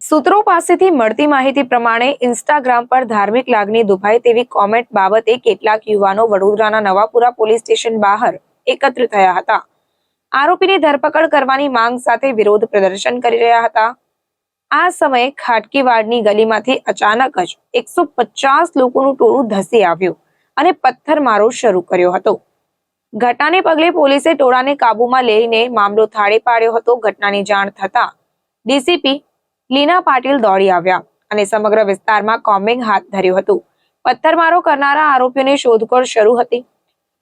સૂત્રો પાસેથી મળતી માહિતી પ્રમાણે ઇન્સ્ટાગ્રામ પર ધાર્મિક લાગણી દુભાય તેવી કોમેન્ટ બાબતે કેટલાક યુવાનો વડોદરાના નવાપુરા પોલીસ સ્ટેશન બહાર એકત્ર થયા હતા. આરોપીની ધરપકડ કરવાની માંગ સાથે વિરોધ પ્રદર્શન કરી રહ્યા હતા. આ સમયે ખાટકીવાડની ગલીમાંથી અચાનક જ એકસો પચાસ લોકોનું ટોળું ધસી આવ્યું અને પથ્થરમારો શરૂ કર્યો હતો. ઘટનાને પગલે પોલીસે ટોળાને કાબૂમાં લઈને મામલો થાળે પાડ્યો હતો. ઘટનાની જાણ થતા ડીસીપી લીના પાટીલ દોડી આવ્યા અને સમગ્ર વિસ્તારમાં કોમ્બિંગ હાથ ધર્યું હતું. પથ્થરમારો કરનારા આરોપીઓની શોધખોળ શરૂ હતી.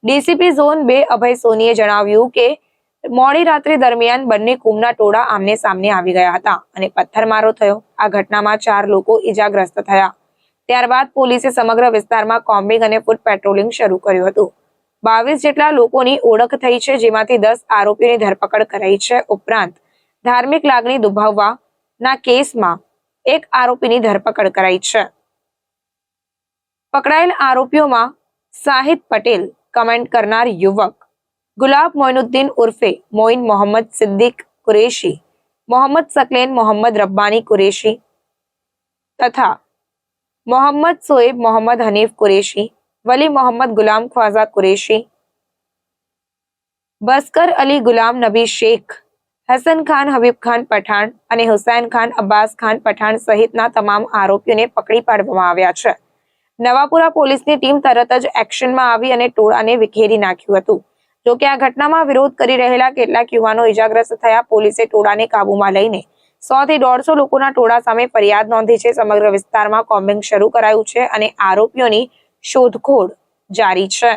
ડીસીપી ઝોન બે અભય સોનીએ જણાવ્યું કે મોડી રાત્રિ દરમિયાન બંને કુમના ટોળા આમને સામને આવી ગયા હતા અને પથ્થરમારો થયો. આ ઘટનામાં ચાર લોકો ઈજાગ્રસ્ત થયા. ત્યારબાદ પોલીસે સમગ્ર વિસ્તારમાં કોમ્બિંગ અને ફૂટ પેટ્રોલિંગ શરૂ કર્યું હતું. બાવીસ જેટલા લોકોની ઓળખ થઈ છે, જેમાંથી દસ આરોપીઓની ધરપકડ કરાઈ છે ઉપરાંત ધાર્મિક લાગણી દુભાવવાના કેસમાં એક આરોપીની ધરપકડ કરાઈ છે. પકડાયેલ આરોપીઓમાં સાહિદ પટેલ, કમેન્ટ કરનાર યુવક ગુલાબ મોઇનુદ્દીન ઉર્ફે મોઇન મોહમ્મદ સિદ્દીક કુરેશી મોહમ્મદ સકલેન મોહમ્મદ રબ્બાની કુરેશી તથા મોહમ્મદ સોએબ મોહમ્મદ હનીફ કુરેશી વલી મોહમ્મદ ગુલામ ખ્વાઝા કુરેશી બસ્કર અલી ગુલામ નબી શેખ હસન ખાન હબીબ ખાન પઠાણ અને હુસૈન ખાન અબ્બાસ ખાન પઠાણ સહિતના તમામ આરોપીઓને પકડી પાડવામાં આવ્યા છે નવાપુરા પોલીસની ટીમ તરત જ એક્શનમાં આવી અને ટોળાને વિખેરી નાખ્યું હતું જો કે આ ઘટનામાં વિરોધ કરી રહેલા કેટલાક યુવાનો ઇજાગ્રસ્ત થયા પોલીસે ટોળાને કાબૂમાં લઈને સો થી દોઢસો લોકોના ટોળા સામે ફરિયાદ નોંધી છે. સમગ્ર વિસ્તારમાં કોમ્બિંગ શરૂ કરાયું છે અને આરોપીઓની શોધખોળ જારી છે.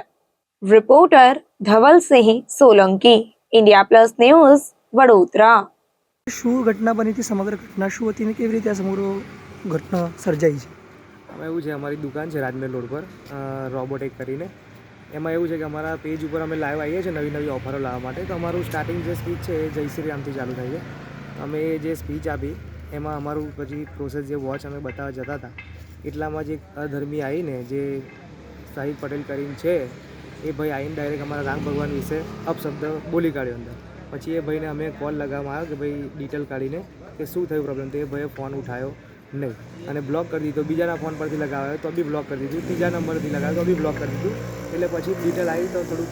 Reporter Dhavalsinh Solanki India plus news Vadodara. શું ઘટના બની હતી? સમગ્ર ઘટના શું હતી ને કેવી રીતે આ સમગ્ર ઘટના સર્જાઈ છે? એવું છે અમારી દુકાન છે રાજમેર રોડ પર રોબોટેક કરીને. એમાં એવું છે કે અમારા પેજ ઉપર અમે લાઈવ આવીએ છીએ નવી નવી ઓફરો લાવવા માટે. તો અમારું સ્ટાર્ટિંગ જે સ્પીચ છે એ જય શ્રી રામથી ચાલુ થાય છે. અમે જે સ્પીચ આપી, એમાં અમારું પછી પ્રોસેસ જે વોચ અમે બતાવવા જતા હતા, એટલામાં જ અધર્મી આવીને જે સાહિદ પટેલ કરીને છે, એ ભાઈ આવીને ડાયરેક્ટ અમારા રામ ભગવાન વિશે અપશબ્દ બોલી કાઢ્યો અંદર. પછી એ ભાઈને અમે કોલ લગાવવામાં આવ્યો કે ભાઈ ડિટેલ કાઢીને કે શું થયું પ્રોબ્લેમ તો એ ભાઈએ ફોન ઉઠાયો નહીં. અને બ્લોક કરી દીધો. બીજાના ફોન પરથી લગાવ્યો તો બી બ્લોક કરી દીધું. ત્રીજા નંબરથી લગાવ્યો તો બી બ્લોક કરી દીધું. એટલે પછી ડિટેલ આવી તો થોડુંક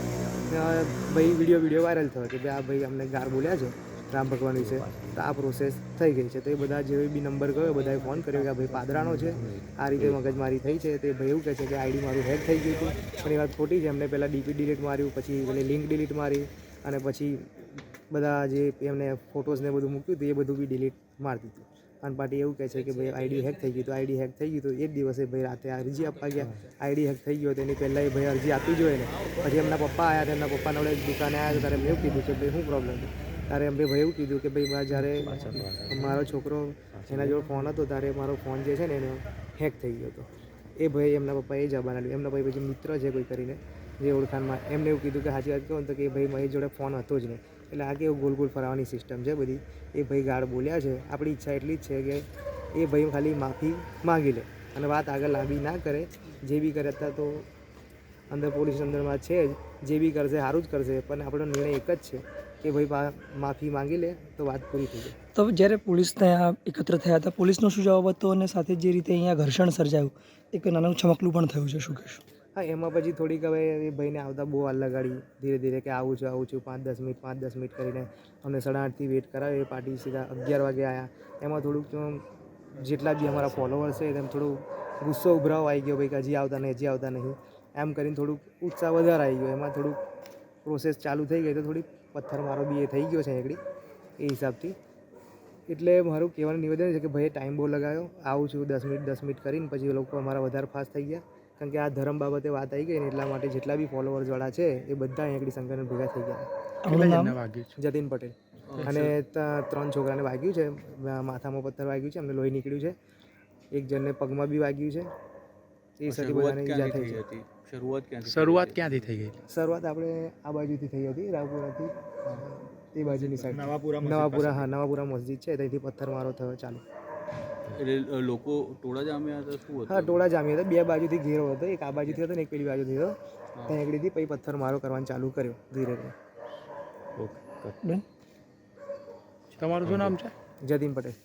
ભાઈ વીડિયો વીડિયો વાયરલ થયો કે ભાઈ આ ભાઈ અમને ગાર બોલ્યા છે રામ ભગવાન વિશે. તો આ પ્રોસેસ થઈ ગઈ છે. તો એ બધા જે બી નંબર ગયો બધાએ ફોન કર્યો કે આ ભાઈ પાદરાનો છે. આ રીતે મગજમારી થઈ છે. તે ભાઈ એવું કહે છે કે આઈડી મારું હેક થઈ ગયું હતું. પણ એ વાત ખોટી છે. એમને પહેલાં ડીપી ડિલીટ માર્યું, પછી પેલી લિંક ડિલીટ મારી અને પછી બધા જે એમને ફોટોઝ ને બધું મૂક્યું હતું, એ બધું બી ડિલીટ મારી દીધું. અને પાર્ટી એવું કહે છે કે ભાઈ આઈડી હેક થઈ ગયું તો આઈડી હેક થઈ ગયું તો એ દિવસે ભાઈ રાતે અરજી આપવા ગયા. આઈડી હેક થઈ ગયો, તો એની પહેલાં એ ભાઈ અરજી આપી જોઈએ ને પછી એમના પપ્પા આવ્યા તેમના એમના પપ્પાના વડે દુકાને આવ્યા ત્યારે મેં એવું કીધું કે ભાઈ શું પ્રોબ્લેમ છે? ત્યારે એમ ભાઈ એવું કીધું કે, ભાઈ જ્યારે મારો છોકરો એના જોડે ફોન હતો, ત્યારે મારો ફોન જે છે ને એનો હેક થઈ ગયો હતો. એ ભાઈ એમના પપ્પાએ જવાબ આપ્યું એમના ભાઈ પછી મિત્ર છે કોઈ કરીને, જે ઓળખાણમાં, એમને એવું કીધું કે સાચી વાત કહું તો કે ભાઈ મારી જોડે ફોન હતો જ નહીં. એટલે આ કેવું ગોલ ગોલ ફરાવવાની સિસ્ટમ છે બધી. એ ભાઈ ગાળ બોલ્યા છે. આપણી ઈચ્છા એટલી જ છે કે એ ભાઈ ખાલી માફી માંગી લે અને વાત આગળ લાંબી ના કરે. જે બી કરે અત્યારે તો અંદર પોલીસ અંદરમાં છે જ. જે બી કરશે સારું જ કરશે, પણ આપણો નિર્ણય એક જ છે કે ભાઈ માફી માંગી લે તો વાત પૂરી થઈ જાય. તો જ્યારે પોલીસ ત્યાં એકત્ર થયા હતા, પોલીસનો શું જવાબ હતો અને સાથે જે રીતે અહીંયા ઘર્ષણ સર્જાયું, એક નાનું છમકલું પણ થયું છે, શું કહેશું? હા, એમાં પછી થોડીક હવે એ ભાઈને આવતા બહુ વાર લગાડી, ધીરે ધીરે કે આવું છું આવું છું, પાંચ દસ મિનિટ, પાંચ દસ મિનિટ કરીને અમને સાડા આઠથી વેઇટ કરાવે, એ પાર્ટી સીધા અગિયાર વાગે આવ્યા એમાં થોડુંક જેટલા બી અમારા ફોલોવર્સ છે તેમ થોડું ગુસ્સો ઉભરાવ આવી ગયો ભાઈ કે હજી આવતા નહીં, હજી આવતા નહીં. એમ કરીને થોડુંક ઉત્સાહ વધારે આવી ગયો. એમાં થોડુંક પ્રોસેસ ચાલુ થઈ ગઈ તો થોડીક પથ્થરમારો બી એ થઈ ગયો છે એકડી, એ હિસાબથી. એટલે મારું કહેવાનું નિવેદન છે કે ભાઈ ટાઈમ બહુ લગાવ્યો આવું છું, દસ મિનિટ દસ મિનિટ કરીને પછી લોકો અમારા વધારે ફાસ્ટ થઈ ગયા. કારણ કે આ ધર્મ બાબતે વાત આવી ગઈ ને એટલા માટે જેટલા બી ફોલોવર્સ વાળા છે એ બધા અહીં આગળ સંગઠન ભેગા થઈ ગયા. જતીન પટેલ. અને ત્રણ છોકરાને વાગ્યું છે માથામાં પથ્થર વાગ્યું છે એમને લોહી નીકળ્યું છે. એક જણને પગમાં બી વાગ્યું છે. એ સાથે બધાને ઈજા થઈ છે. શરૂઆત ક્યાંથી શરૂઆત ક્યાંથી થઈ ગઈ શરૂઆત આપણે આ બાજુથી થઈ હતી રાવપુરાથી. તે બાજુની સાઈડ નવાપુરા નવાપુરા હા નવાપુરા મસ્જિદ છે ત્યાંથી પથ્થર મારો થયો ચાલુ. એટલે લોકો ટોળા જામ્યા હતા શું હા ટોળા જામ્યા હતા. બે બાજુથી ઘેરો હતો. એક આ બાજુથી હતો ને એક પેલી બાજુથી હતો. ત્યાં એકડીથી પછી પથ્થર મારો કરવાનું ચાલુ કર્યો ધીરે ધીરે. ઓકે તમારું શું નામ છે? જતીન પટેલ.